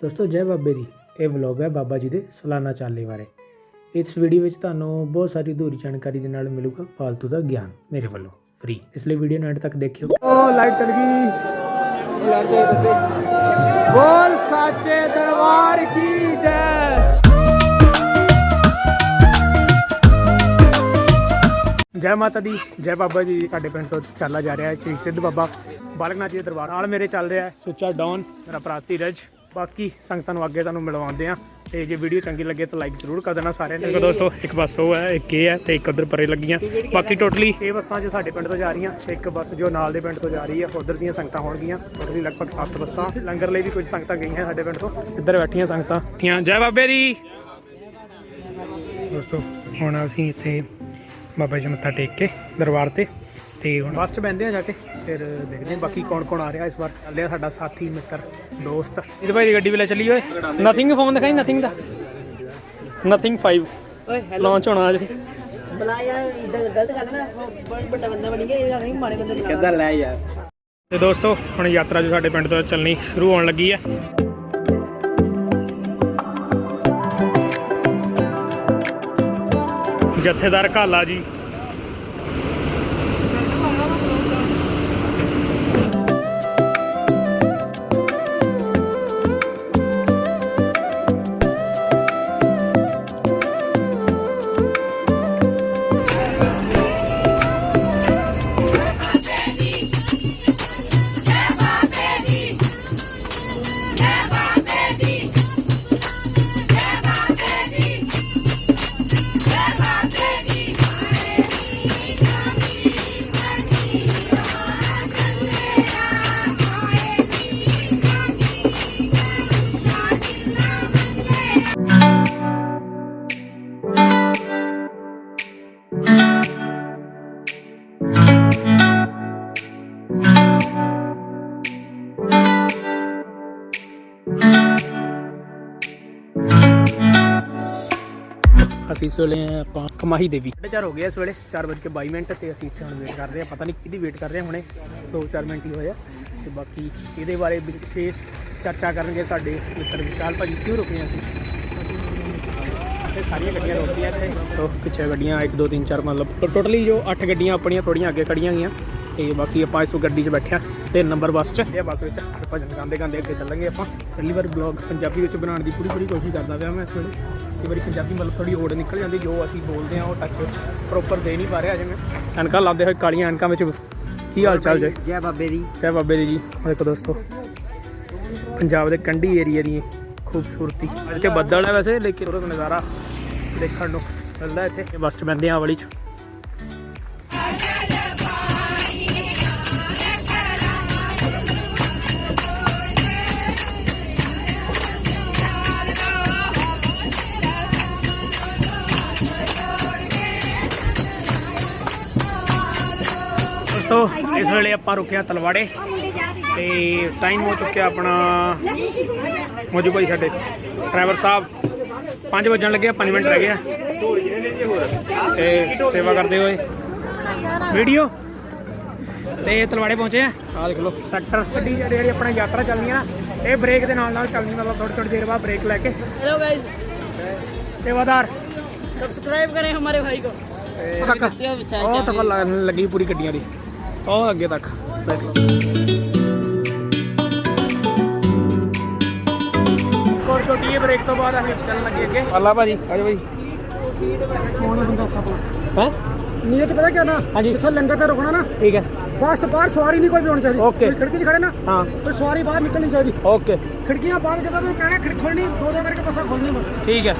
ਦੋਸਤੋ ਜੈ ਬਾਬੇ ਦੀ। ਇਹ ਵਲੌਗ ਹੈ ਬਾਬਾ ਜੀ ਦੇ ਸਾਲਾਨਾ ਚਾਲੇ ਬਾਰੇ। ਇਸ ਵੀਡੀਓ ਵਿੱਚ ਤੁਹਾਨੂੰ ਬਹੁਤ ਸਾਰੀ ਅਧੂਰੀ ਜਾਣਕਾਰੀ ਦੇ ਨਾਲ ਮਿਲੂਗਾ ਫालतू ਦਾ ਗਿਆਨ ਮੇਰੇ ਵੱਲੋਂ ਫ੍ਰੀ ਇਸ ਲਈ ਵੀਡੀਓ ਨੂੰ ਐਂਡ ਤੱਕ ਦੇਖਿਓ। ਓ ਲਾਈਟ ਚਲ ਗਈ। ਲਾਈਟ ਚਾਹੀਏ ਦੱਸਦੇ ਬੋਲ ਸਾਚੇ ਦਰਬਾਰ ਕੀ ਜੈ? ਜੈ ਮਾਤਾ ਦੀ ਜੈ ਬਾਬਾ ਜੀ ਸਾਡੇ ਪਿੰਡ ਤੋਂ ਚੱਲਾ ਜਾ ਰਿਹਾ ਹੈ। ਸ਼੍ਰੀ ਸਿੱਧ ਬਾਬਾ ਬਾਲਕਨਾਥ ਜੀ ਦੇ ਦਰਬਾਰ ਨਾਲ ਮੇਰੇ ਚੱਲ ਰਿਹਾ ਹੈ। ਸੁੱਚਾ ਡੌਨ ਮੇਰਾ ਭਰਾ ਧੀਰਜ। ਬਾਕੀ ਸੰਗਤਾਂ ਨੂੰ ਅੱਗੇ ਤੁਹਾਨੂੰ ਮਿਲਵਾਉਂਦੇ ਆ ਤੇ ਜੇ ਵੀਡੀਓ ਚੰਗੀ ਲੱਗੇ ਤਾਂ ਲਾਈਕ ਜ਼ਰੂਰ ਕਰ ਦੇਣਾ ਸਾਰਿਆਂ ਨੇ ਦੇਖੋ ਦੋਸਤੋ ਇੱਕ ਬੱਸ ਉਹ ਹੈ ਇੱਕ ਇਹ ਹੈ ਤੇ ਇੱਕ ਉਧਰ ਪਰੇ ਲੱਗੀਆਂ। ਬਾਕੀ ਟੋਟਲੀ ਇਹ ਬੱਸਾਂ ਜੋ ਸਾਡੇ ਪਿੰਡ ਤੋਂ ਜਾ ਰਹੀਆਂ ਤੇ ਇੱਕ ਬੱਸ ਜੋ ਨਾਲ ਦੇ ਪਿੰਡ ਤੋਂ ਜਾ ਰਹੀ ਹੈ ਉਧਰ ਦੀਆਂ ਸੰਗਤਾਂ ਹੋਣਗੀਆਂ। ਟੋਟਲੀ ਲਗਭਗ 7 ਬੱਸਾਂ। ਲੰਗਰ ਲਈ ਵੀ ਕੁਝ ਸੰਗਤਾਂ ਗਈਆਂ ਸਾਡੇ ਪਿੰਡ ਤੋਂ। ਇੱਧਰ ਬੈਠੀਆਂ ਸੰਗਤਾਂ। ਠੀਆਂ ਜੈ ਬਾਬੇ ਦੀ। ਦੋਸਤੋ ਹੁਣ ਅਸੀਂ ਇੱਥੇ ਬਾਬਾ ਜੀ ਮੱਥਾ ਟੇਕ ਕੇ ਦਰਬਾਰ ਤੇ ਤੇ ਹੁਣ ਬੱਸ 'ਚ ਬੈੰਦੇ ਆ ਜਾ ਕੇ ਫਿਰ ਦੇਖਦੇ ਹਾਂ ਬਾਕੀ ਕੌਣ ਕੌਣ ਆ ਰਿਹਾ ਇਸ ਵਾਰ। ਚੱਲਿਆ ਸਾਡਾ ਸਾਥੀ ਮਿੱਤਰ ਦੋਸਤ। ਇਹਦੇ ਭਾਈ ਦੀ ਗੱਡੀ ਵੀ ਲੈ ਚੱਲੀ ਓਏ। ਨਥਿੰਗ ਫੋਨ ਦਿਖਾਈ ਨਥਿੰਗ ਦਾ? ਨਥਿੰਗ 5 ਓਏ ਲਾਂਚ ਹੋਣਾ ਅੱਜ। ਬਲਾ ਯਾਰ ਇਦਾਂ ਗਲਤ ਗੱਲ ਨਾ ਬੜਾ ਵੱਡਾ ਬੰਦਾ ਬਣੀ ਗਿਆ ਇਹ ਨਹੀਂ ਮਾੜੇ ਬੰਦੇ ਬਣਾ ਕਿੱਦਾਂ ਲੈ ਯਾਰ। ਤੇ ਦੋਸਤੋ ਹੁਣ ਯਾਤਰਾ ਜੋ ਸਾਡੇ ਪਿੰਡ ਤੋਂ ਚੱਲਣੀ ਸ਼ੁਰੂ ਹੋਣ ਲੱਗੀ ਹੈ। ਜਥੇਦਾਰ ਕਾਲਾ ਜੀ ਅਸੀਂ ਇਸ ਵੇਲੇ ਆਏ ਆਪਾਂ ਕਮਾਹੀ ਦੇਵੀ। 4:30 ਹੋ ਗਿਆ ਇਸ ਵੇਲੇ 4:22 ਮਿੰਟ ਤੇ ਅਸੀਂ ਇੱਥੇ ਹੁਣ ਵੇਟ ਕਰ ਰਹੇ ਹਾਂ ਪਤਾ ਨਹੀਂ ਕਿਹਦੀ ਵੇਟ ਕਰ ਰਹੇ ਹਾਂ ਹੁਣੇ 2-4 ਮਿੰਟ ਹੀ ਹੋਏ ਆ। ਤੇ ਬਾਕੀ ਇਹਦੇ ਬਾਰੇ ਵਿਸ਼ੇਸ਼ ਚਰਚਾ ਕਰਨਗੇ ਸਾਡੇ ਮਿੱਤਰ ਵਿਸ਼ਾਲ ਭਾਜੀ ਕਿਉਂ ਰੁਕੇ ਅਸੀਂ? ਤੇ ਸਾਰੀਆਂ ਗੱਡੀਆਂ ਰੋਕਦੀਆਂ ਇੱਥੇ। ਤੋਂ ਪਿੱਛੇ ਗੱਡੀਆਂ 1 2 3 4 ਮਤਲਬ ਟੋਟਲੀ ਜੋ 8 ਗੱਡੀਆਂ ਆਪਣੀਆਂ ਥੋੜੀਆਂ ਅੱਗੇ ਖੜੀਆਂ ਗਈਆਂ। ਤੇ ਬਾਕੀ ਆਪਾਂ ਇਸ ਗੱਡੀ 'ਚ ਬੈਠੇ ਹਾਂ ਤਿੰਨ ਨੰਬਰ ਬੱਸ 'ਚ। ਇਹ ਬੱਸ ਵਿੱਚ ਭਜਨ ਗਾਉਂਦੇ ਗਾਉਂਦੇ ਅੱਗੇ ਚੱਲਾਂਗੇ ਆਪਾਂ। ਪਹਿਲੀ ਵਾਰ ਬਲੌਗ ਪੰਜਾਬੀ ਵਿੱਚ ਬਣਾਉਣ ਦੀ ਪੂਰੀ ਪੂਰੀ ਕੋਸ਼ਿਸ਼ ਕਰਦਾ ਪਿਆ ਮੈਂ ਇਸ ਵੇਲੇ। ਕਈ ਵਾਰੀ ਪੰਜਾਬੀ ਮਤਲਬ ਥੋੜੀ ਓੜ ਨਿਕਲ ਜਾਂਦੀ ਜੋ ਅਸੀਂ ਬੋਲਦੇ ਹਾਂ ਉਹ ਟੱਚ ਪ੍ਰੋਪਰ ਦੇ ਨਹੀਂ ਪਾ ਰਿਹਾ ਜਿਵੇਂ ਅਨਕਾਂ ਲਾਉਂਦੇ ਹੋਏ ਕਾਲੀਆਂ ਅਨਕਾਂ ਵਿੱਚ ਕੀ ਹਾਲ ਚਾਲ ਜੇ? ਜੈ ਬਾਬੇ ਦੀ। ਜੈ ਬਾਬੇ ਦੀ ਜੀ। ਦੇਖੋ ਦੋਸਤੋ ਪੰਜਾਬ ਦੇ ਕੰਢੀ ਏਰੀਆ ਦੀ ਖੂਬਸੂਰਤੀ। ਅੱਜ ਤੇ ਬੱਦਲ ਹੈ ਵੈਸੇ ਲੇਕਿਨ ਉਹਦਾ ਨਜ਼ਾਰਾ ਦੇਖਣ ਨੂੰ ਮਿਲਦਾ ਇੱਥੇ। ਬੱਸ ਚ ਬੰਦੇ ਆ ਵਾਲੀ ਚ। ਇਸ ਵੇਲੇ ਆਪਾਂ ਰੁਕਿਆ ਤਲਵਾੜੇ ਤੇ ਟਾਈਮ ਹੋ ਚੁੱਕਿਆ ਆਪਣਾ ਮੋਜੂ ਭਾਈ ਸਾਡੇ ਡਰਾਈਵਰ ਸਾਹਿਬ। 5 ਵਜਣ ਲੱਗੇ 5 ਮਿੰਟ ਰਹਿ ਗਏ ਤੇ ਸੇਵਾ ਕਰਦੇ ਹੋਏ। ਵੀਡੀਓ। ਤੇ ਤਲਵਾੜੇ ਪਹੁੰਚੇ ਆ। ਆ ਦੇਖ ਲਓ ਸੈਕਟਰ ਗੱਡੀ ਜਿਹੜੀ ਆਪਣਾ ਯਾਤਰਾ ਚੱਲਣੀ ਆ ਇਹ ਬ੍ਰੇਕ ਦੇ ਨਾਲ ਨਾਲ ਚੱਲਣੀ ਮਤਲਬ ਥੋੜੀ ਥੋੜੀ ਦੇਰ ਬਾਅਦ ਬ੍ਰੇਕ ਲੈ ਕੇ। ਹੈਲੋ ਗਾਇਸ ਸੇਵਾਦਾਰ। ਸਬਸਕ੍ਰਾਈਬ ਕਰੇ ਹਮਾਰੇ ਭਾਈ ਕੋ। ਉਹ ਤੱਕ ਲੱਗੀ ਪੂਰੀ ਗੱਡੀਆਂ ਦੀ। ਉਹ ਅੱਗੇ ਤੱਕ ਦੇਖ ਲਓ ਕੋਰ ਛੋਟੀ ਜਿਹੀ ਬ੍ਰੇਕ ਤੋਂ ਬਾਅਦ ਅਸੀਂ ਚੱਲਣ ਲੱਗੇ ਅੱਗੇ ਅੱਲਾ ਭਾਜੀ ਆਜੋ ਭਾਈ ਕੌਣ ਬੰਦਾ ਔਖਾ ਪਾ ਹੈ ਨੀਅਤ ਪਤਾ ਕਿਆ ਨਾ ਹਾਂਜੀ ਜਿੱਥੇ ਲੰਗਰ ਤੇ ਰੁਕਣਾ ਨਾ ਠੀਕ ਹੈ ਫਾਸਟ ਬਾਹਰ ਸਵਾਰੀ ਨਹੀਂ ਕੋਈ ਵੀ ਹੋਣੀ ਚਾਹੀਦੀ Okay. ਕੋਈ ਖਿੜਕੀ 'ਚ ਖੜੇ ਨਾ ਹਾਂ ਕੋਈ ਸਵਾਰੀ ਬਾਹਰ ਨਿਕਲਣੀ ਚਾਹੀਦੀ ਓਕੇ ਖਿੜਕੀਆਂ ਬੰਦ ਜਦੋਂ ਤੈਨੂੰ ਕਹਿਣਾ ਖਿੜਕੀ ਖੋਲਣੀ ਦੋ ਦੋ ਕਰਕੇ ਬੱਸਾਂ ਖੋਲਣੀ ਬਸ ਠੀਕ ਹੈ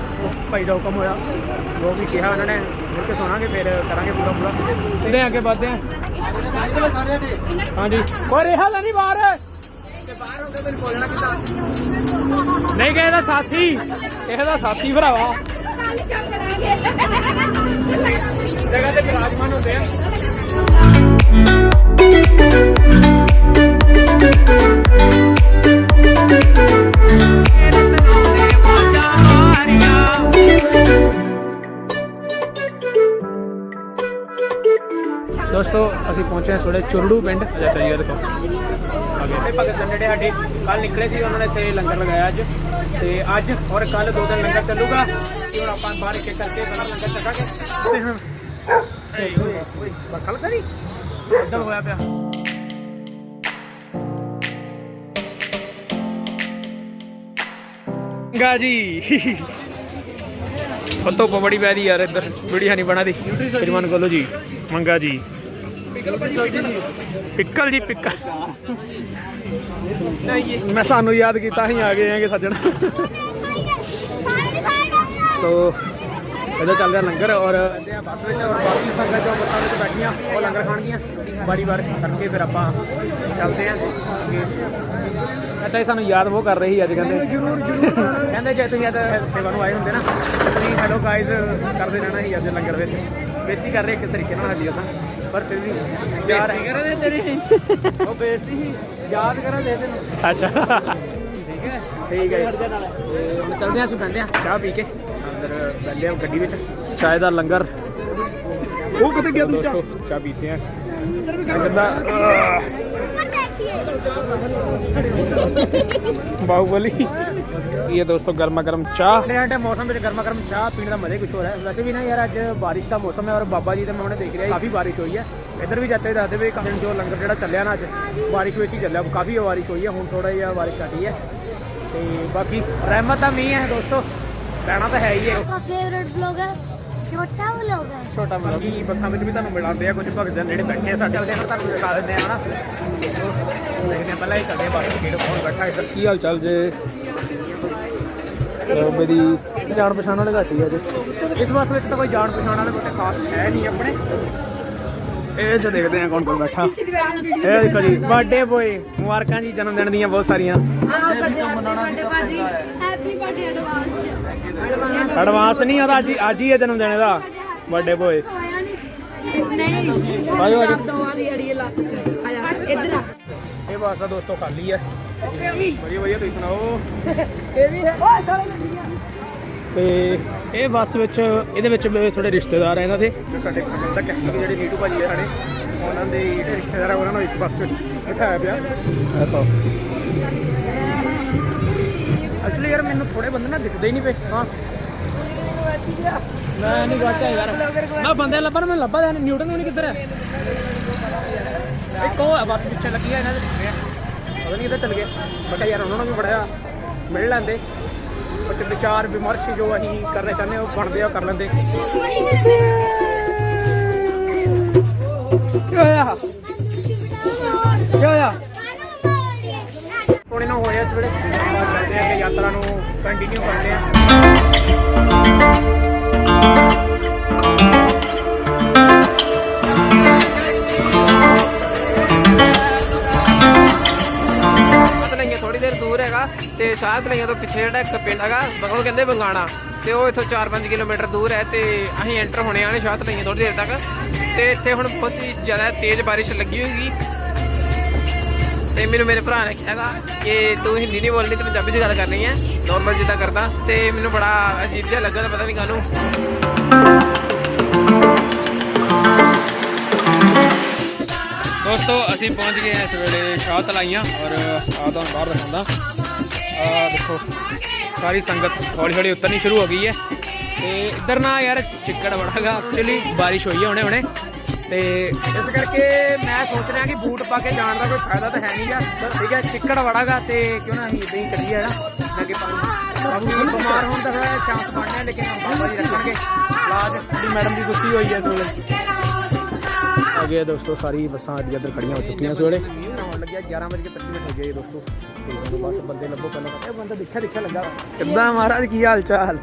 ਭਾਈ ਦਾ ਹੁਕਮ ਹੋਇਆ ਜੋ ਵੀ ਕਿਹਾ ਉਹਨਾਂ ਨੇ ਮੁੜ ਕੇ ਸੁਣਾਂਗੇ ਫਿਰ ਕਰਾਂਗੇ ਪੂਰਾ ਪੂਰਾ ਸਿੱਧੇ ਅੱਗੇ ਵੱਧਦੇ ਹਾਂ ਹਾਂਜੀ। ਹੋਰ ਇਹ ਹਾਲ ਨਹੀਂ ਬਾਹਰ। ਨਹੀਂ ਕਹੇ ਦਾ ਸਾਥੀ। ਕਿਸੇ ਦਾ ਸਾਥੀ ਭਰਾਵਾ। ਜਗ੍ਹਾ ਤੇ ਵਿਰਾਜਮਾਨ ਹੁੰਦੇ ਆ। ਦੋਸਤੋ ਅਸੀਂ ਪਹੁੰਚੇ ਹਾਂ ਥੋੜੇ ਚੁਰੜੂ ਪਿੰਡ। ਅੱਛਾ ਜੀ ਦੇਖੋ। ਤੇ ਭਗਤ ਜਨ ਜਿਹੜੇ ਸਾਡੇ ਕੱਲ ਨਿਕਲੇ ਸੀ ਉਹਨਾਂ ਨੇ ਇੱਥੇ ਲੰਗਰ ਲਗਾਇਆ ਅੱਜ। ਤੇ ਅੱਜ ਔਰ ਕੱਲ ਦੋ ਦਿਨ ਲੰਗਰ ਚੱਲੂਗਾ। ਤੇ ਹੁਣ ਆਪਾਂ ਬਾਹਰ ਇੱਕ ਕਰਕੇ ਪਹਿਲਾਂ ਲੰਗਰ ਚੱਕਾਂਗੇ। ਤੇ ਹੁਣ ਓਏ ਬਖਲ ਕਰੀ ਬੱਦਲ ਹੋਇਆ ਪਿਆ। ਗਾ ਜੀ। ਬੜੀ ਪੈਦੀ ਯਾਰ ਇੱਧਰ। ਵੀਡੀਓ ਨਹੀਂ ਬਣਾ ਦੀ ਸ਼੍ਰੀਮਾਨ ਕੋਲੋ ਜੀ ਮੰਗਾ ਜੀ। ਪਿੱਕਲ ਜੀ ਪਿੱਕਲ ਮੈਂ ਸਾਨੂੰ ਯਾਦ ਕੀਤਾ ਅਸੀਂ ਆ ਗਏ ਆਂਗੇ ਸੱਜਣ। ਤੋ ਇਹਦਾ ਚੱਲ ਰਿਹਾ ਲੰਗਰ ਔਰ ਬੱਸ ਵਿੱਚ ਔਰ ਬਾਕੀ ਸੰਗਤ ਜੋ ਬੱਸਾਂ ਵਿੱਚ ਬੈਠੀਆਂ ਉਹ ਲੰਗਰ ਖਾਣਗੀਆਂ ਵਾਰੀ ਵਾਰ ਕਰਕੇ ਫਿਰ ਆਪਾਂ ਚੱਲਦੇ ਆਂ ਅੱਛਾ ਇਹ ਸਾਨੂੰ ਯਾਦ ਉਹ ਕਰ ਰਹੀ ਅੱਜ ਕਹਿੰਦੇ। ਜਰੂਰ ਜਰੂਰ ਕਹਿੰਦੇ ਜੇ ਤੁਸੀਂ ਅੱਜ ਸੇਵਾ ਨੂੰ ਆਏ ਹੁੰਦੇ ਨਾ ਤੁਸੀਂ ਹੈਲੋ ਗਾਇਜ਼ ਕਰਦੇ ਰਹਿਣਾ ਸੀ ਅੱਜ ਲੰਗਰ ਵਿੱਚ। ਬੇਇੱਜ਼ਤੀ ਕਰ ਰਹੇ ਇੱਕ ਤਰੀਕੇ ਨਾਲ ਸਾਡੀ ਅਸਾਂ ਪਰ ਫਿਰ ਵੀ ਹੈ ਕਰਾਂ ਤੇਰੀ? ਉਹ ਬੇਇੱਜ਼ਤੀ ਸੀ ਯਾਦ ਕਰਾਂ ਦੇ ਤੈਨੂੰ। ਅੱਛਾ। ਠੀਕ ਹੈ। ਠੀਕ ਹੈ ਤੇ ਹੁਣ ਚੱਲਦੇ ਹਾਂ ਅਸੀਂ ਬੰਦੇ ਹਾਂ ਚਾਹ ਪੀ ਕੇ। ਅੰਦਰ ਬੰਦੇ ਹਾਂ ਗੱਡੀ ਵਿੱਚ ਚਾਹ ਦਾ ਲੰਗਰ। ਉਹ ਕਿਤੇ ਗਿਆ ਦੋਸਤੋ ਚਾਹ? ਪੀਤੇ ਆ ਕਹਿੰਦਾ ਬਾਹੂਬਲੀ ਇਹ ਦੋਸਤੋ ਗਰਮਾ ਗਰਮ ਚਾਹ ਠੰਡੇ ਮੌਸਮ ਵਿੱਚ ਗਰਮਾ ਗਰਮ ਚਾਹ ਪੀਣ ਦਾ ਮਜ਼ਾ ਹੀ ਕੁਝ ਹੋਰ ਹੈ ਵੈਸੇ ਵੀ ਨਾ ਯਾਰ ਅੱਜ ਬਾਰਿਸ਼ ਦਾ ਮੌਸਮ ਹੈ ਔਰ ਬਾਬਾ ਜੀ ਦੇ ਮੈਂ ਹੁਣੇ ਦੇਖ ਰਿਹਾ ਕਾਫੀ ਬਾਰਿਸ਼ ਹੋਈ ਹੈ ਇੱਧਰ ਵੀ ਜਾਂਦੇ ਦੱਸਦੇ ਵੀ ਕਾਫੀ ਜੋ ਲੰਗਰ ਜਿਹੜਾ ਚੱਲਿਆ ਨਾ ਅੱਜ ਬਾਰਿਸ਼ ਵਿੱਚ ਹੀ ਚੱਲਿਆ ਕਾਫੀ ਬਾਰਿਸ਼ ਹੋਈ ਹੈ ਹੁਣ ਥੋੜਾ ਜਿਹਾ ਬਾਰਿਸ਼ ਘਟੀ ਹੈ ਤੇ ਬਾਕੀ ਰਹਿਮਤ ਦਾ ਮੀਂਹ ਹੈ ਦੋਸਤੋ ਰਹਿਣਾ ਤਾਂ ਹੈ ਹੀ ਹੈ आपका फेवरेट ਛੋਟਾ ਵਲੋਗ ਹੈ ਛੋਟਾ ਵਲੋਗ ਕੀ ਬੱਸਾਂ ਵਿੱਚ ਵੀ ਤੁਹਾਨੂੰ ਮਿਲਾਉਂਦੇ ਆ ਕੁਝ ਭਗਤ ਜਿਹੜੇ ਬੈਠੇ ਆ ਸਾਡੇ ਉਹਦੇ ਨਾਲ ਤੁਹਾਨੂੰ ਦਿਖਾ ਦਿੰਦੇ ਆ ਹਨਾ। ਦੇਖਦੇ ਆ ਪਹਿਲਾਂ ਹੀ ਕੱਢੇ ਬਾਕੀ ਕਿਹੜਾ ਫੋਨ ਬੈਠਾ ਇੱਧਰ। ਕੀ ਹਾਲ ਚਾਲ ਜੇ? ਮੇਰੀ ਜਾਣ ਪਛਾਣ ਵਾਲੇ ਘੱਟ ਆ ਜੇ। ਇਸ ਬੱਸ ਵਿੱਚ ਤਾਂ ਕੋਈ ਜਾਣ ਪਛਾਣ ਵਾਲਾ ਕੋਈ ਖਾਸ ਹੈ ਨਹੀਂ ਆਪਣੇ। ਇਹ ਚ ਦੇਖਦੇ ਆ ਕੌਣ ਕੌਣ ਬੈਠਾ। ਇਹ ਦੇਖੋ ਜੀ ਬਰਥਡੇ ਬੋਏ ਮੁਬਾਰਕਾਂ ਜੀ ਜਨਮ ਦਿਨ ਦੀਆਂ ਬਹੁਤ ਸਾਰੀਆਂ। ਆਹ ਸੱਜੇ ਬਰਥਡੇ ਭਾਜੀ। ਹੈਪੀ ਬਰਥਡੇ ਐਡਵਾਂਸ ਨਹੀਂ ਆਦਾ ਅੱਜ ਹੀ- ਅੱਜ ਹੀ ਹੈ ਜਨਮ ਦਿਨ ਇਹਦਾ। ਬਰਥਡੇ ਬੋਏ नहीं ਆਜੋ ਆਜੋ। ਦੋ ਵਾਲੀ ਅੜੀ ਲੱਤ ਚ। ਆਇਆ ਇੱਧਰ ਆ। ਇਹ ਬੱਸ ਦਾ ਦੋਸਤੋ ਖਾਲੀ ਹੈ। ਵਧੀਆ ਵਧੀਆ ਤੁਸੀਂ ਸੁਣਾਓ? ਇਹ ਵੀ ਹੈ। ਓਏ ਸਾਰੇ ਤੇ ਇਹ ਬੱਸ ਵਿੱਚ ਇਹਦੇ ਵਿੱਚ ਮੇਰੇ ਥੋੜੇ ਰਿਸ਼ਤੇਦਾਰ ਆ ਇਹਨਾਂ ਦੇ। ਸਾਡੇ ਪ੍ਰਬੰਧਕ ਹੈ ਜਿਹੜੇ ਨੀਟੂ ਭਾਜੀ ਆ ਸਾਡੇ ਉਹਨਾਂ ਦੇ ਜਿਹੜੇ ਰਿਸ਼ਤੇਦਾਰ ਆ ਉਹਨਾਂ ਨੂੰ ਇਸ ਬੱਸ 'ਚ ਬਿਠਾਇਆ ਪਿਆ। ਦੇਖੋ ਅਸਲੀ ਯਾਰ ਮੈਨੂੰ ਥੋੜੇ ਬੰਦੇ ਨਾ ਦਿਖਦੇ ਹੀ ਨਹੀਂ ਪਏ। ਹਾਂ। ਮੈਂ ਨਹੀਂ ਗਵਾਚਾ ਯਾਰ। ਮੈਂ ਬੰਦੇ ਲੱਭਣ, ਮੈਂ ਲੱਭਾ ਜਾਂ ਨਿਊਟਨ ਨਹੀਂ ਕਿੱਧਰ ਹੈ? ਇੱਕ ਉਹ ਹੈ ਪਿੱਛੇ ਲੱਗੀ ਹੈ ਇਹਨਾਂ ਦੇ। ਆ। ਪਤਾ ਨਹੀਂ ਕਿੱਧਰ ਚਲ ਗਏ। ਬਟ ਯਾਰ ਉਹਨਾਂ ਨੂੰ ਵੀ ਬੜਿਆ ਮਿਲ ਲੈਂਦੇ। ਕੁਝ ਵਿਚਾਰ ਵਿਮਰਸ਼ ਜੋ ਅਸੀਂ ਕਰਨਾ ਚਾਹੁੰਦੇ ਹਾਂ ਉਹ ਬਣਦੇ ਆ ਕਰ ਲੈਂਦੇ। ਕੀ ਹੋਇਆ? ਕੀ ਹੋਇਆ? ਯਾਤਰਾ ਨੂੰ ਕੰਟੀਨਿਊ ਕਰਦੇ ਆ ਥੋੜੀ ਦੇਰ ਦੂਰ ਹੈਗਾ ਤੇ ਸਾਹ ਤਲਈਆਂ ਤੋਂ ਪਿੱਛੇ ਜਿਹੜਾ ਇੱਕ ਪਿੰਡ ਹੈਗਾ ਬਗਲੋਂ ਕਹਿੰਦੇ ਬੰਗਾਣਾ। ਤੇ ਉਹ ਇੱਥੋਂ 4-5 ਕਿਲੋਮੀਟਰ ਦੂਰ ਹੈ ਤੇ ਅਸੀਂ ਐਂਟਰ ਹੋਣੇ ਆਣੇ ਸ਼ਾਹ ਤਲਈਆਂ ਥੋੜੀ ਦੇਰ ਤੱਕ। ਤੇ ਇੱਥੇ ਹੁਣ ਬਹੁਤ ਹੀ ਜ਼ਿਆਦਾ ਤੇਜ਼ ਬਾਰਿਸ਼ ਲੱਗੀ ਹੋਈਗੀ ਤੇ ਮੈਨੂੰ ਮੇਰੇ ਭਰਾ ਨੇ ਕਿਹਾਗਾ ਕਿ ਤੂੰ ਹਿੰਦੀ ਨਹੀਂ ਬੋਲਣੀ, ਤੇ ਪੰਜਾਬੀ 'ਚ ਗੱਲ ਕਰਨੀ ਹੈ। ਨਾਰਮਲ ਜਿੱਦਾਂ ਕਰਦਾ। ਤੇ ਮੈਨੂੰ ਬੜਾ ਅਜੀਬ ਜਿਹਾ ਲੱਗਾ ਪਤਾ ਨਹੀਂ ਕਾਹਨੂੰ। ਦੋਸਤੋ, ਅਸੀਂ ਪਹੁੰਚ ਗਏ ਹਾਂ ਇਸ ਵੇਲੇ ਸ਼ਾਹ ਤਲਾਈਆਂ ਔਰ ਆ ਤੁਹਾਨੂੰ ਬਾਹਰ ਦਿਖਾਉਂਦਾ। ਆ ਦੇਖੋ, ਸਾਰੀ ਸੰਗਤ ਹੌਲੀ ਹੌਲੀ ਉਤਰਨੀ ਸ਼ੁਰੂ ਹੋ ਗਈ ਹੈ। ਤੇ ਇੱਧਰ ਨਾ ਯਾਰ, ਚਿੱਕੜ ਬੜਾਗਾ ਐਕਚੁਅਲੀ ਬਾਰਿਸ਼ ਹੋਈ ਹੈ ਹੁਣੇ ਹੁਣੇ ਤੇ ਇਸ ਕਰਕੇ ਮੈਂ ਸੋਚ ਰਿਹਾ ਕਿ ਬੂਟ ਪਾ ਕੇ ਜਾਣ ਦਾ ਕੋਈ ਫਾਇਦਾ ਤਾਂ ਹੈ ਨਹੀਂਗਾ ਠੀਕ ਹੈ ਚਿੱਕੜ ਵੜਾਗਾ ਤੇ ਕਿਉਂ ਨਾ ਅਸੀਂ ਇਦਾਂ ਹੀ ਚੱਲੀਏ ਨਾ ਅੱਗੇ ਬਾਕੀ ਬਿਮਾਰ ਹੋਣ ਦਾ ਫਿਰ ਚਾਂਸ ਬਣਿਆ ਲੇਕਿਨ ਬਾਬਾ ਜੀ ਰੱਖਣਗੇ। ਇਲਾਜ। ਸਾਡੀ ਮੈਡਮ ਦੀ ਗੁੱਸੀ ਹੋਈ ਹੈ ਇਸ ਵੇਲੇ। ਗਏ ਦੋਸਤੋ ਸਾਰੀ ਬੱਸਾਂ ਅੱਜ ਇੱਧਰ ਖੜੀਆਂ ਹੋ ਚੁੱਕੀਆਂ ਇਸ ਵੇਲੇ। ਹੋਣ ਲੱਗਿਆ 11 ਵਜੇ 25 ਮਿੰਟ ਹੋ ਗਏ ਦੋਸਤੋ। ਤੇ ਬਸ ਬੰਦੇ ਲੱਭੋ ਪਹਿਲਾਂ। ਇਹ ਬੰਦਾ ਦੇਖਿਆ ਦੇਖਿਆ ਲੱਗਾ। ਕਿੱਦਾਂ ਮਹਾਰਾਜ ਕੀ ਹਾਲ ਚਾਲ?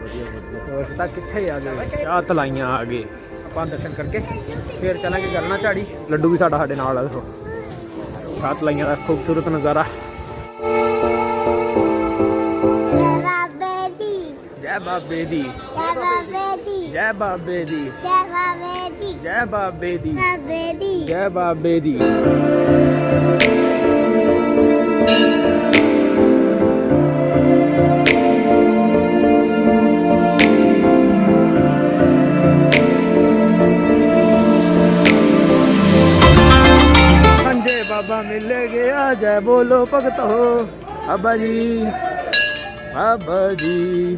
ਹੋਰ ਤਾਂ ਕਿੱਥੇ ਆ ਗਏ? ਚਾਹ ਤਲਾਈਆਂ ਆ ਗਏ ਆਪਾਂ ਦਰਸ਼ਨ ਕਰਕੇ ਫਿਰ ਚੱਲਾਂਗੇ ਗਰਨਾ ਝਾੜੀ। ਲੱਡੂ ਵੀ ਸਾਡਾ ਸਾਡੇ ਨਾਲ ਆ, ਦੇਖੋ। ਸਾਤ ਲਾਈਆਂ ਦਾ ਖੂਬਸੂਰਤ ਨਜ਼ਾਰਾ। ਜੈ ਬਾਬੇ ਦੀ ਜੈ ਬਾਬੇ ਦੀ। ਜੈ ਬਾਬੇ ਦੀ। ਜੈ ਬਾਬੇ ਦੀ। ਜੈ ਬਾਬੇ ਦੀ। ਬਾਬਾ ਮਿਲ ਗਿਆ ਜੈ ਬੋਲੋ ਭਗਤੋ ਬਾਬਾ ਜੀ ਬਾਬਾ ਜੀ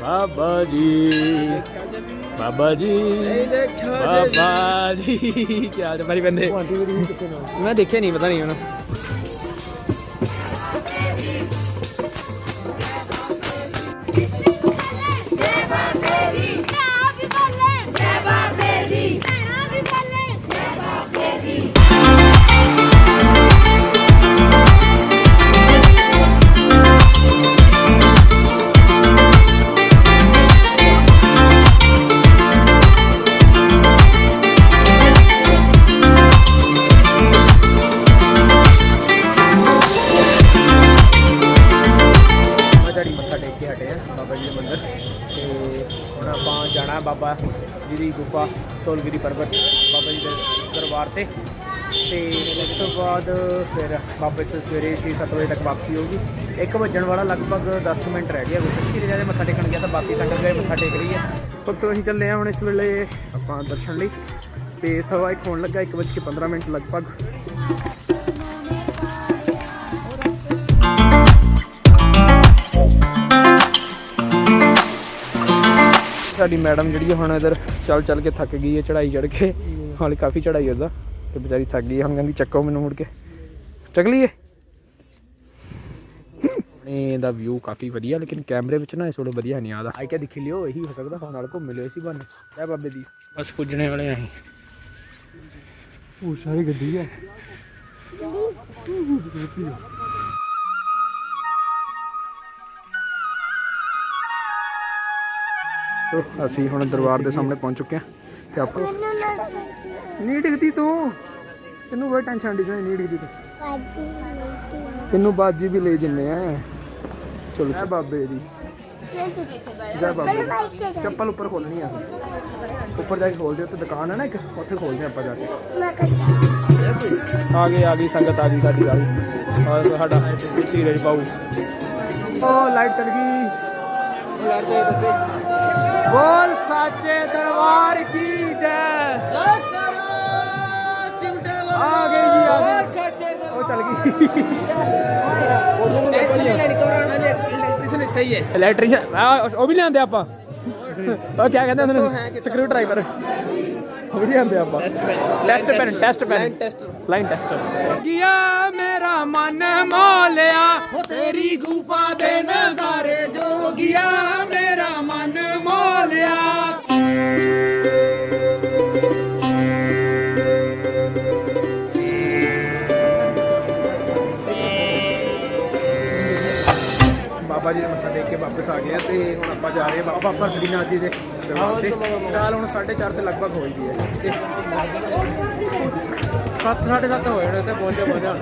ਬਾਬਾ ਜੀ ਬਾਬਾ ਜੀ ਬਾਬਾ ਜੀ। ਕੀ ਹਾਲ ਭਾਈ ਬੰਦੇ। ਮੈਂ ਦੇਖਿਆ ਨਹੀਂ ਪਤਾ ਨਹੀਂ ਹੁਣ। ਜੀ ਦੀ ਪਰਬਤ ਬਾਬਾ ਜੀ ਦੇ ਦਰਬਾਰ ਤੇ। ਤੇ ਉਸ ਤੋਂ ਬਾਅਦ ਫਿਰ ਵਾਪਸ ਸਵੇਰੇ 6-7 ਵਜੇ ਤੱਕ ਵਾਪਸੀ ਹੋਊਗੀ। 1 ਵਜਣ ਵਾਲਾ ਲਗਭਗ 10 ਕੁ ਮਿੰਟ ਰਹਿ ਗਿਆ। ਕੁਝ ਕਿਰੇ ਜਾਦੇ ਮੱਥਾ ਟੇਕਣ ਗਿਆ ਤਾਂ ਬਾਕੀ ਸੰਗਤ ਗਏ, ਮੱਥਾ ਟੇਕ ਰਹੀ ਹੈ ਭਗਤੋ ਅਸੀਂ ਚੱਲੇ ਆ ਹੁਣ ਇਸ ਵੇਲੇ ਆਪਾਂ ਦਰਸ਼ਨ ਲਈ। ਤੇ ਸਵਾ ਇੱਕ ਹੋਣ ਲੱਗਾ 1:15 ਮਿੰਟ ਲਗਭਗ। ਸਾਡੀ ਮੈਡਮ ਜਿਹੜੀ ਹੁਣ ਇਧਰ ਚੱਲ ਚੱਲ ਕੇ ਥੱਕ ਗਈ ਹੈ ਚੜਾਈ ਚੜ ਕੇ। ਹਾਲੇ ਕਾਫੀ ਚੜਾਈ ਉਹਦਾ। ਤੇ ਵਿਚਾਰੀ ਥੱਕ ਗਈ। ਹੁਣ ਕਹਿੰਦੀ ਚੱਕੋ ਮੈਨੂੰ ਮੁੜ ਕੇ। ਚੱਕ ਲਈਏ। ਨੇ ਦਾ ਵਿਊ ਕਾਫੀ ਵਧੀਆ ਲੇਕਿਨ ਕੈਮਰੇ ਵਿੱਚ ਨਾ ਇਸ ਵੇਲੇ ਵਧੀਆ ਨਹੀਂ ਆਦਾ ਆਈ ਕੇ ਦਿਖ ਲਿਓ ਇਹੀ ਹੋ ਸਕਦਾ ਹੁਣ ਨਾਲ ਘੁੰਮ ਲਿਓ ਸੀ ਬਣ ਜੈ ਬਾਬੇ ਦੀ। ਬਸ ਪੁੱਜਣੇ ਵਾਲੇ ਆਂ ਅਸੀਂ। ਉਹ ਸਾਰੀ ਗੱਡੀ ਹੈ ਤੋ ਅਸੀਂ ਹੁਣ ਦਰਬਾਰ ਦੇ ਸਾਹਮਣੇ ਪਹੁੰਚ ਚੁੱਕੇ ਹਾਂ ਤੇ ਆਪਾਂ ਨਹੀਂ ਡਿੱਗਦੀ ਤੂੰ। ਤੈਨੂੰ ਬੜੀ ਟੈਨਸ਼ਨ ਦੀ ਨਹੀਂ ਡਿੱਗਦੀ ਤੂੰ। ਤੈਨੂੰ ਬਾਜੀ ਵੀ ਲੈ ਜਿੰਨੇ ਆ। ਚਲੋ, ਜੈ ਬਾਬੇ ਦੀ। ਜੈ ਬਾਬੇ ਦੀ। ਚੱਪਲ ਉੱਪਰ ਖੋਲਣੀ ਆ। ਉੱਪਰ ਜਾ ਕੇ ਖੋਲਦੇ ਉੱਤੇ ਦੁਕਾਨ ਹੈ ਨਾ ਇੱਕ, ਉੱਥੇ ਖੋਲਦੇ ਆਪਾਂ ਜਾ ਕੇ। ਆ ਗਈ ਆ ਗਈ ਸੰਗਤ, ਆ ਗਈ ਸਾਡੀ ਆ ਗਈ ਔਰ ਸਾਡਾ ਧੀਰਜ ਪਾਉ ਉਹ ਲਾਈਟ ਚਲ ਗਈ। ਯਾਰ ਚਾਹੀ ਦੱਸਦੇ ਬੋਲ ਸਾਚੇ ਦਰਬਾਰ ਕੀ ਜੈ। ਜੈ ਕਰੋ ਚਿਮਟੇ ਆ ਗਏ ਜੀ ਆ ਗਏ ਸਾਚੇ ਦਰਬਾਰ ਉਹ ਚੱਲ ਗਈ। ਟੈਨਸ਼ਨ ਨਹੀਂ ਲੈਣੀ ਕਰਾਉਣਾ ਜੇ ਇਲੈਕਟ੍ਰੀਸ਼ੀਅਨ ਇੱਥੇ ਹੀ ਹੈ। ਇਲੈਕਟ੍ਰੀਸ਼ੀਅਨ ਉਹ ਵੀ ਲਿਆਂਦੇ ਆਪਾਂ। ਉਹ ਕੀ ਕਹਿੰਦੇ ਉਹਨੂੰ ਸਕਰੂ ਡਰਾਈਵਰ ਉਹ ਵੀ ਆਂਦੇ ਆਪਾਂ। Test pen test pen test pen line tester ਗਿਆ ਮੇਰਾ ਮਨ ਮੋਲਿਆ ਤੇਰੀ ਗੁਫਾ ਦੇ ਨਜ਼ਾਰੇ ਜੋਗਿਆ ਬਾਬਾ ਜੀ ਦੇ ਮੱਥਾ ਟੇਕ ਕੇ ਵਾਪਸ ਆ ਗਏ ਆ ਤੇ ਹੁਣ ਆਪਾਂ ਜਾ ਰਹੇ ਹਾਂ ਬਾਬਾ ਭਰਤਰੀਨਾਥ ਜੀ ਦੇ ਦਰਬਾਰ ਤੇ ਫਿਲਹਾਲ ਹੁਣ 4:30 ਤੇ ਲਗਭਗ ਹੋਈ ਦੀ ਹੈ ਤੇ ਸੱਤ ਸਾਢੇ ਸੱਤ ਹੋ ਜਾਣੇ ਤੇ ਪਹੁੰਚੇ ਪਹੁੰਚਾ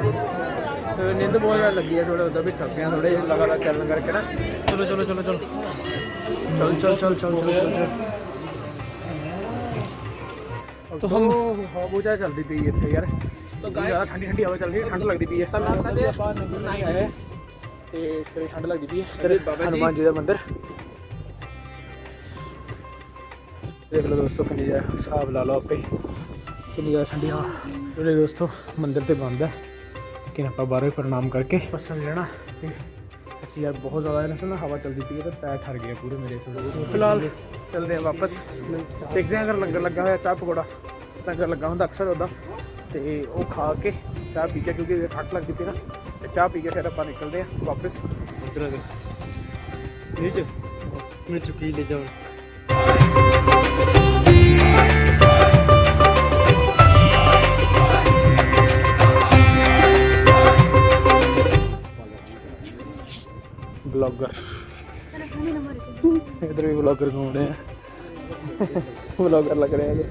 ਤੇ ਨਿੰਦ ਬਹੁਤ ਜ਼ਿਆਦਾ ਲੱਗੀ ਹੈ ਥੋੜਾ ਉਧਰ ਵੀ ਥੱਕੇ ਆ ਥੋੜੇ ਲਗਾਤਾਰ ਚੱਲਣ ਕਰਕੇ ਨਾ ਚਲੋ ਚਲੋ ਚਲੋ ਚਲੋ ਚਲ ਚਲ ਚਲ ਚਲ ਚਲ तो हम हवा बहुत ज़्यादा चलती पई है ਇੱਥੇ ਯਾਰ तो ज़्यादा ठंडी ठंडी हवा चल रही है ठंड लगती पई है ਤੇ ਤਰ੍ਹਾਂ ਠੰਡ ਲੱਗਦੀ ਪਈ ਹੈ। ਬਾਬਾ ਹਨੂਮਾਨ ਜੀ ਦਾ ਮੰਦਿਰ। ਦੇਖ ਲਓ ਦੋਸਤੋ ਕਿੰਨੀ ਜ਼ਿਆਦਾ ਹਿਸਾਬ ਲਾ ਲਓ ਆਪੇ। ਕਿੰਨੀ ਜ਼ਿਆਦਾ ਠੰਡੀ ਹਵਾ। ਜਿਹੜੇ ਦੋਸਤੋ ਮੰਦਿਰ ਤੇ ਬੰਦ ਹੈ ਲੇਕਿਨ ਆਪਾਂ ਬਾਹਰੋਂ ਪ੍ਰਣਾਮ ਕਰਕੇ ਪਸੰਦ ਲੈਣਾ ਤੇ ਸੱਚੀ ਯਾਰ ਬਹੁਤ ਜ਼ਿਆਦਾ ਇਹਨਾਂ ਨਾਲ ਹਵਾ ਚਲਦੀ ਪਈ ਹੈ ਤੇ ਪੈਰ ਠਰ ਗਏ ਪੂਰੇ ਮੇਰੇ ਥੋੜੇ ਫਿਲਹਾਲ ਚਲਦੇ ਆ ਵਾਪਸ। ਦੇਖਦੇ ਆ ਅਗਰ ਲੰਗਰ ਲੱਗਾ ਹੋਇਆ ਚਾਹ ਪਕੌੜਾ। ਲੰਗਰ ਲੱਗਾ ਹੁੰਦਾ ਅਕਸਰ ਉਹਦਾ। ਤੇ ਉਹ ਖਾ ਕੇ ਚਾਹ ਪੀ ਕੇ ਕਿਉਂਕਿ ਠੱਟ ਲੱਗਦੀ ਪਈ ਨਾ। ਚਾਹ ਪੀ ਕੇ ਫਿਰ ਆਪਾਂ ਨਿਕਲਦੇ ਆ ਵਾਪਸ। ਉਧਰ ਆ ਗਏ ਨੀਚ। ਮੈਂ ਚੁੱਕੀ ਲੈ ਜਾਵਾਂ। ਬਲੌਗਰ ਇਧਰ ਵੀ ਬਲੌਗਰ ਘੁੰਮ ਰਹੇ ਆ। ਬਲੌਗਰ ਲੱਗ ਰਹੇ ਆ।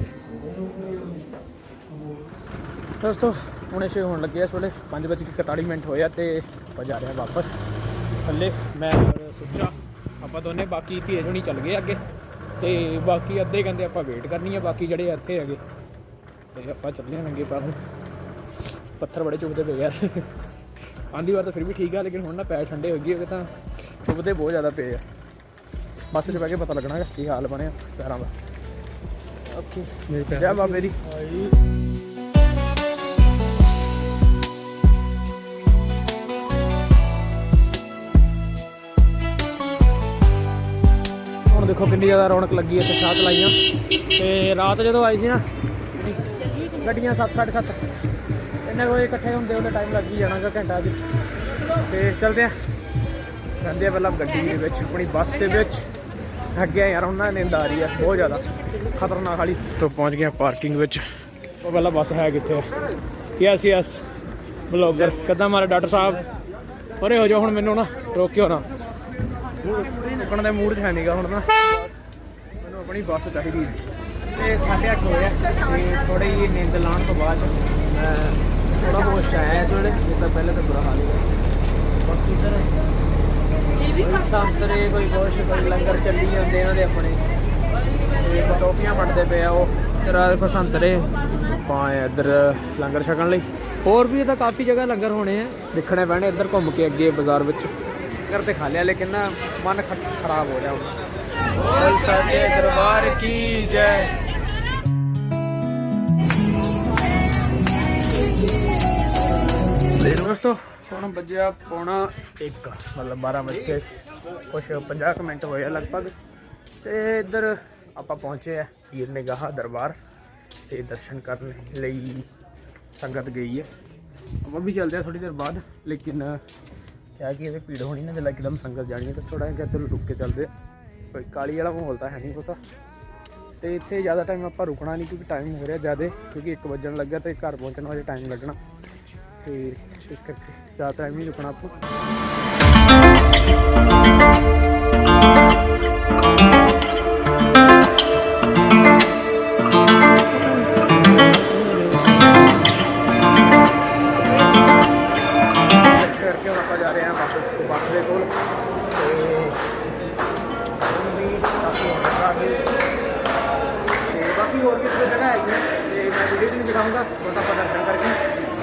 ਦੋਸਤੋ ਹੁਣੇ ਛੇ ਹੋਣ ਲੱਗੇ ਆ ਇਸ ਵੇਲੇ। 5:41 ਮਿੰਟ ਹੋਇਆ ਤੇ ਆਪਾਂ ਜਾ ਰਹੇ ਹਾਂ ਵਾਪਸ। ਥੱਲੇ ਮੈਂ ਸੁੱਚਾ ਆਪਾਂ ਦੋਨੇ ਬਾਕੀ ਧੀਏ ਜਣੀ ਚੱਲ ਗਏ ਅੱਗੇ। ਤੇ ਬਾਕੀ ਅੱਧੇ ਕਹਿੰਦੇ ਆਪਾਂ ਵੇਟ ਕਰਨੀ ਆ ਬਾਕੀ ਜਿਹੜੇ ਇੱਥੇ ਹੈਗੇ। ਤੇ ਆਪਾਂ ਚੱਲੇ ਹਾਂ ਅੱਗੇ ਪਰ ਪੱਥਰ ਬੜੇ ਚੁੱਭਦੇ ਪਏ ਯਾਰ ਆਂਦੀ ਵਾਰ ਤਾਂ ਫਿਰ ਵੀ ਠੀਕ ਆ ਲੇਕਿਨ ਹੁਣ ਨਾ ਪੈਰ ਠੰਡੇ ਹੋ ਗਏ ਹੋਗੇ ਤਾਂ ਚੁੱਭਦੇ ਬਹੁਤ ਜ਼ਿਆਦਾ ਪਏ ਆ। ਬੱਸ 'ਚ ਬਹਿ ਕੇ ਪਤਾ ਲੱਗਣਾ ਕਿ ਹਾਲ ਬਣਿਆ ਪੈਰਾਂ ਦਾ। ਓਕੇ। ਜੈ ਬਾਬੇ ਦੀ ਦੇਖੋ ਕਿੰਨੀ ਜ਼ਿਆਦਾ ਰੌਣਕ ਲੱਗੀ ਇੱਥੇ ਸ਼ਾਹ ਲਾਈਆਂ। ਤੇ ਰਾਤ ਜਦੋਂ ਆਈ ਸੀ ਨਾ ਗੱਡੀਆਂ 7 ਸੱਤ। ਇੰਨੇ ਕੁ ਵਜੇ ਇਕੱਠੇ ਹੁੰਦੇ ਉਹਦਾ ਟਾਈਮ ਲੱਗ ਹੀ ਜਾਣਾਗਾ ਘੰਟਾ ਜੀ ਤੇ ਚਲਦੇ ਆ। ਜਾਂਦੇ ਆ ਪਹਿਲਾਂ ਗੱਡੀ ਦੇ ਵਿੱਚ ਆਪਣੀ ਬੱਸ ਦੇ ਵਿੱਚ। ਥੱਕ ਗਿਆ ਯਾਰ ਉਹਨਾਂ ਨਿੰਦ ਆ ਰਹੀ ਆ ਬਹੁਤ ਜ਼ਿਆਦਾ। ਖਤਰਨਾਕ ਵਾਲੀ ਤੋਂ ਪਹੁੰਚ ਗਏ ਪਾਰਕਿੰਗ ਵਿੱਚ। ਉਹ ਪਹਿਲਾਂ ਬੱਸ ਹੈ ਕਿੱਥੇ ਯੈਸ ਯੈਸ ਬਲੌਗਰ ਕਿੱਦਾਂ ਮਾਰੇ ਡਾਕਟਰ ਸਾਹਿਬ ਪਰੇ ਹੋ ਜਾਓ ਹੁਣ ਮੈਨੂੰ ਨਾ ਰੋਕਿਓ ਨਾ। ਰੁਕਣ ਦੇ ਮੂਡ 'ਚ ਹੈ ਨਹੀਂਗਾ ਹੁਣ ਨਾ ਮੈਨੂੰ ਆਪਣੀ ਬੱਸ ਚਾਹੀਦੀ ਹੈ। ਤੇ ਸਾਢੇ ਅੱਠ ਤੇ ਥੋੜੀ ਜਿਹੀ ਨਿੰਦ ਲਾਉਣ ਤੋਂ ਬਾਅਦ ਥੋੜਾ ਹੋਸ਼ ਆਇਆ ਇਸ ਵੇਲੇ। ਤਾਂ ਪਹਿਲੇ ਤਾਂ ਬੁਰਾ ਹਾਲ ਹੀ ਬਾਕੀ ਇਧਰ ਕੋਈ ਸੰਤਰੇ ਕੋਈ ਕੁਛ ਕੋਈ ਲੰਗਰ ਚੱਲੀ ਜਾਂਦੇ ਇਹਨਾਂ ਦੇ ਆਪਣੇ। ਤੇ ਟੋਪੀਆਂ ਵੰਡਦੇ ਪਏ ਆ ਉਹ। ਤੇਰਾ ਦੇਖੋ ਸੰਤਰੇ। ਆਪਾਂ ਇੱਧਰ ਲੰਗਰ ਛਕਣ ਲਈ। ਹੋਰ ਵੀ ਤਾਂ ਕਾਫੀ ਜਗ੍ਹਾ ਲੰਗਰ ਹੋਣੇ ਆ। ਦੇਖਣੇ ਪੈਣੇ ਇੱਧਰ ਘੁੰਮ ਕੇ ਅੱਗੇ ਬਾਜ਼ਾਰ ਵਿੱਚ। ਖਾ ਲਿਆ ਲੇਕਿਨ ਨਾ ਮਨ ਖ- ਖਰਾਬ ਹੋ ਰਿਹਾ ਹੁਣ। ਬੋਲ ਸੱਚੇ ਦਰਬਾਰ ਕੀ ਜੈ? ਦੋਸਤੋ ਹੁਣ ਵੱਜਿਆ ਪੌਣਾ 1 ਮਤਲਬ 12 ਵਜੇ ਕੁਛ 50 ਕੁ ਮਿੰਟ ਹੋਏ ਆ ਲਗਭਗ। ਤੇ ਇੱਧਰ ਆਪਾਂ ਪਹੁੰਚੇ ਆ ਪੀਰ ਨਿਗਾਹ ਦਰਬਾਰ ਤੇ ਦਰਸ਼ਨ ਕਰਨ ਲਈ ਸੰਗਤ ਗਈ ਹੈ। ਆਪਾਂ ਵੀ ਚੱਲਦੇ ਆ ਥੋੜੀ ਦੇਰ ਬਾਅਦ ਲੇਕਿਨ ਕਿਹਾ ਕਿ ਇਹ ਭੀੜ ਹੋਣੀ ਨਾ ਜਦੋਂ ਇੱਕਦਮ ਸੰਗਤ ਜਾਣੀ ਹੈ ਤਾਂ ਥੋੜਾ ਜਿਹਾ ਚਲੋ ਰੁਕ ਕੇ ਚੱਲਦੇ ਆ। ਕੋਈ ਕਾਲੀ ਵਾਲਾ ਮਾਹੌਲ ਤਾਂ ਹੈ ਨਹੀਂ ਪਤਾ ਤੇ ਇੱਥੇ ਜ਼ਿਆਦਾ ਟਾਈਮ ਆਪਾਂ ਰੁਕਣਾ ਨਹੀਂ ਕਿਉਂਕਿ ਟਾਈਮ ਹੋ ਰਿਹਾ ਜ਼ਿਆਦਾ, ਕਿਉਂਕਿ 1 ਵਜਣ ਲੱਗਾ ਤੇ ਘਰ ਪਹੁੰਚਣ ਨੂੰ ਟਾਈਮ ਲੱਗਣਾ। ਤੇ ਇਸ ਕਰਕੇ ਜ਼ਿਆਦਾ ਟਾਈਮ ਨਹੀਂ ਰੁਕਣਾ ਆਪਾਂ। ਵੀਡੀਓ 'ਚ ਨਹੀਂ ਦਰਸ਼ਨ ਕਰਕੇ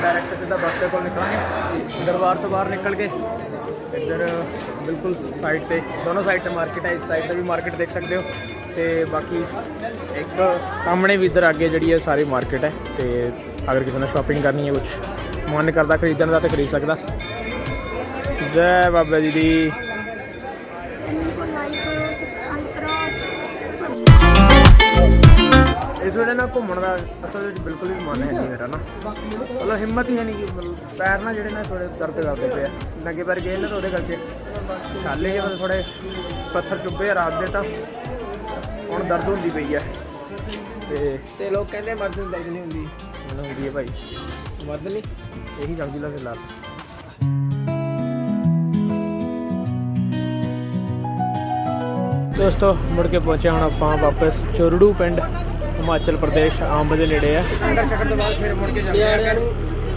ਡਾਇਰੈਕਟ ਸਿੱਧਾ ਬੱਸ ਦੇ ਕੋਲ ਨਿਕਲਾਂਗੇ। ਦਰਬਾਰ ਤੋਂ ਬਾਹਰ ਨਿਕਲ ਕੇ ਇੱਧਰ ਬਿਲਕੁਲ ਸਾਈਡ ਤੇ, ਦੋਨੋਂ ਸਾਈਡ ਤੇ ਮਾਰਕੀਟ ਹੈ। ਇਸ ਸਾਈਡ ਤੇ ਵੀ ਮਾਰਕੀਟ ਦੇਖ ਸਕਦੇ ਹੋ। ਤੇ ਬਾਕੀ ਇੱਕ ਸਾਹਮਣੇ ਵੀ ਇੱਧਰ ਅੱਗੇ ਜਿਹੜੀ ਹੈ ਸਾਰੀ ਮਾਰਕੀਟ ਹੈ। ਤੇ ਅਗਰ ਕਿਸੇ ਨੇ ਸ਼ਾਪਿੰਗ ਕਰਨੀ ਹੈ ਕੁਝ ਮਨ ਕਰਦਾ ਖਰੀਦਣ ਦਾ ਤੇ ਖਰੀਦ ਸਕਦਾ। ਜੈ ਬਾਬਾ ਜੀ ਦੀ ਇਸ ਵੇਲੇ ਨਾ ਘੁੰਮਣ ਦਾ ਅਸਲ ਵਿੱਚ ਬਿਲਕੁਲ ਵੀ ਮਨ ਹੈ ਨਹੀਂ ਮੇਰਾ ਨਾ। ਮਤਲਬ ਹਿੰਮਤ ਹੀ ਹੈ ਨਹੀਂ ਕਿ ਮਤਲਬ ਪੈਰ ਨਾ ਜਿਹੜੇ ਨਾ ਥੋੜੇ ਦਰਦ ਕਰਦੇ ਪਏ ਆ। ਨੰਗੇ ਪੈਰ ਗਏ ਨਾ ਤਾਂ ਉਹਦੇ ਕਰਕੇ। ਛਾਲੇ ਜਿਹੇ ਥੋੜੇ ਪੱਥਰ ਚੁੱਭੇ ਆ ਰਾਤ ਦੇ ਤਾਂ। ਹੁਣ ਦਰਦ ਹੁੰਦੀ ਪਈ ਹੈ ਤੇ ਤੇ ਲੋਕ ਕਹਿੰਦੇ ਮਰਦ ਨੂੰ ਦਰਦ ਨਹੀਂ ਹੁੰਦੀ। ਮੈਨੂੰ ਹੁੰਦੀ ਹੈ ਭਾਈ। ਮਰਦ ਨਹੀਂ। ਇਹੀ ਸਮਝ ਲਾ ਫਿਲਹਾਲ ਦੋਸਤੋ ਮੁੜ ਕੇ ਪਹੁੰਚੇ ਹੁਣ ਆਪਾਂ ਵਾਪਸ ਚੋਰੜੂ ਪਿੰਡ। ਹਿਮਾਚਲ ਪ੍ਰਦੇਸ਼ ਅੰਬ ਦੇ ਨੇੜੇ ਆ। ਲੰਗਰ ਛਕਣ ਤੋਂ ਬਾਅਦ ਫਿਰ ਮੁੜ ਕੇ ਜਾਂਦੇ ਆ।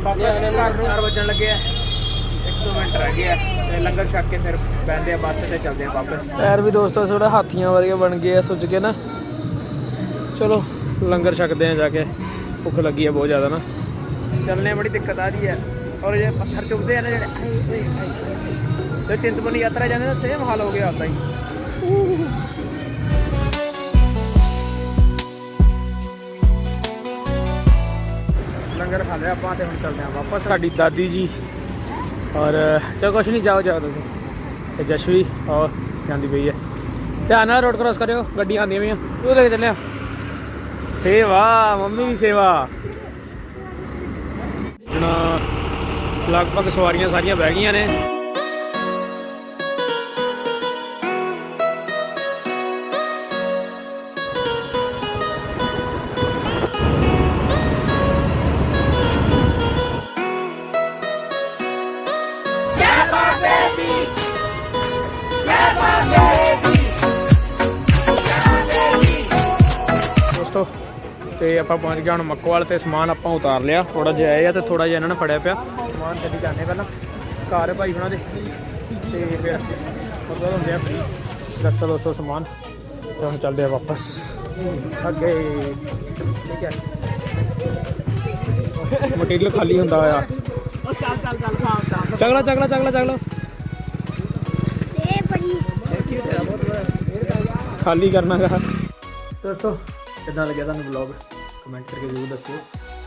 ਵਾਪਸ ਘਰ ਨੂੰ 4 ਵਜਣ ਲੱਗੇ ਆ। ਇੱਕ ਦੋ ਮਿੰਟ ਰਹਿ ਗਏ ਆ ਤੇ ਲੰਗਰ ਛਕ ਕੇ ਫਿਰ ਬੈਠਦੇ ਆ ਬੱਸ ਤੇ ਚੱਲਦੇ ਆ ਵਾਪਸ। ਪੈਰ ਵੀ ਦੋਸਤੋ ਥੋੜਾ ਹਾਥੀਆਂ ਵਰਗੇ ਬਣ ਗਏ ਆ ਸੁੱਜ ਕੇ ਨਾ। ਚਲੋ ਲੰਗਰ ਛਕਦੇ ਆ ਜਾ ਕੇ। ਭੁੱਖ ਲੱਗੀ ਆ ਬਹੁਤ ਜ਼ਿਆਦਾ ਨਾ। ਚੱਲਣੇ ਬੜੀ ਦਿੱਕਤ ਆ ਰਹੀ ਹੈ ਔਰ ਇਹ ਪੱਥਰ ਚੁੱਭਦੇ ਆ ਨਾ ਜਿਹੜੇ ਆਏ ਓਏ ਆਏ ਤੇ ਚਿੰਤਪੁਰਨੀ ਯਾਤਰਾ ਜਾਂਦੇ ਨਾ ਸੇਮ ਹਾਲ ਹੋ ਗਿਆ ਹੁੰਦਾ ਹੀ। ਲੰਗਰ ਖਾ ਲਿਆ ਆਪਾਂ ਤੇ ਹੁਣ ਚੱਲਦੇ ਆ ਵਾਪਸ। ਸਾਡੀ ਦਾਦੀ ਜੀ। ਔਰ, ਚਲੋ ਕੁਛ ਨਹੀਂ, ਜਾਓ ਜਾਓ ਤੁਸੀਂ। ਤੇ ਜਸ਼ਵੀ ਔਰ ਜਾਂਦੀ ਪਈ ਹੈ। ਧਿਆਨ ਨਾਲ ਰੋਡ ਕ੍ਰਾਸ ਕਰਿਓ, ਗੱਡੀਆਂ ਆਉਂਦੀਆਂ ਪਈਆਂ। ਉਹ ਲੈ ਕੇ ਚੱਲਿਆ। ਸੇਵਾ, ਮੰਮੀ ਦੀ ਸੇਵਾ। ਜਣਾ ਲਗਭਗ ਸਵਾਰੀਆਂ ਸਾਰੀਆਂ ਬਹਿ ਗਈਆਂ ਨੇ। ਤੇ ਆਪਾਂ ਪਹੁੰਚ ਗਏ ਹੁਣ ਮੱਕਵਾਲ ਤੇ ਸਮਾਨ ਆਪਾਂ ਉਤਾਰ ਲਿਆ। ਥੋੜਾ ਜਿਹਾ ਆਇਆ ਤੇ ਥੋੜਾ ਜਿਹਾ ਇਹਨਾਂ ਨੇ ਫੜਿਆ ਪਿਆ। ਸਮਾਨ ਚੱਲੀ ਜਾਂਦੇ ਪਹਿਲਾਂ। ਘਰ ਹੈ ਭਾਈ ਉਹਨਾਂ ਦੇ। ਤੇ ਫਿਰ ਮਤਲਬ ਹੁੰਦੇ ਆ ਫ੍ਰੀ ਦੱਸੋ ਦੋਸਤੋ ਸਮਾਨ। ਤੇ ਹੁਣ ਚੱਲਦੇ ਆ ਵਾਪਸ। ਅੱਗੇ। ਠੀਕ ਹੈ। ਮਟੀਰੀਅਲ ਖਾਲੀ ਹੁੰਦਾ ਆ। ਚੱਲ ਚੱਲ ਚੱਲ ਸਾਹ ਚਗਲਾ ਚਗਲਾ ਚਗਲਾ ਚਗਲਾ ਖਾਲੀ ਕਰਨਾਗਾ ਦੋਸਤੋ ਕਿੱਦਾਂ ਲੱਗਿਆ ਤੁਹਾਨੂੰ ਵਲੌਗ ਕਮੈਂਟ ਕਰਕੇ ਜ਼ਰੂਰ ਦੱਸਿਓ।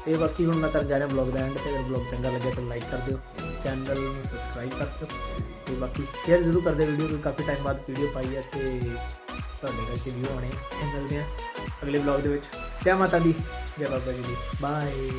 ਤੇ ਬਾਕੀ ਹੁਣ ਮੈਂ ਕਰਨ ਜਾ ਰਿਹਾ ਵਲੌਗ ਦਾ ਐਂਡ ਤੇ ਅਗਰ ਵਲੌਗ ਚੰਗਾ ਲੱਗਿਆ ਤਾਂ ਲਾਈਕ ਕਰ ਦਿਓ ਚੈਨਲ ਨੂੰ ਸਬਸਕ੍ਰਾਈਬ ਕਰ ਦਿਓ। ਤੇ ਬਾਕੀ ਸ਼ੇਅਰ ਜ਼ਰੂਰ ਕਰ ਦਿਓ ਵੀਡੀਓ ਕਿਉਂਕਿ ਕਾਫੀ ਟਾਈਮ ਬਾਅਦ ਵੀਡੀਓ ਪਾਈ ਹੈ ਤੇ ਤੁਹਾਡੇ ਕਰਕੇ ਵਿਊ ਆਉਣੇ ਆ। ਮਿਲਦੇ ਆ ਅਗਲੇ ਵਲੌਗ ਦੇ ਵਿੱਚ। ਜੈ ਮਾਤਾ ਦੀ, ਜੈ ਬਾਬਾ ਜੀ ਦੀ। ਬਾਏ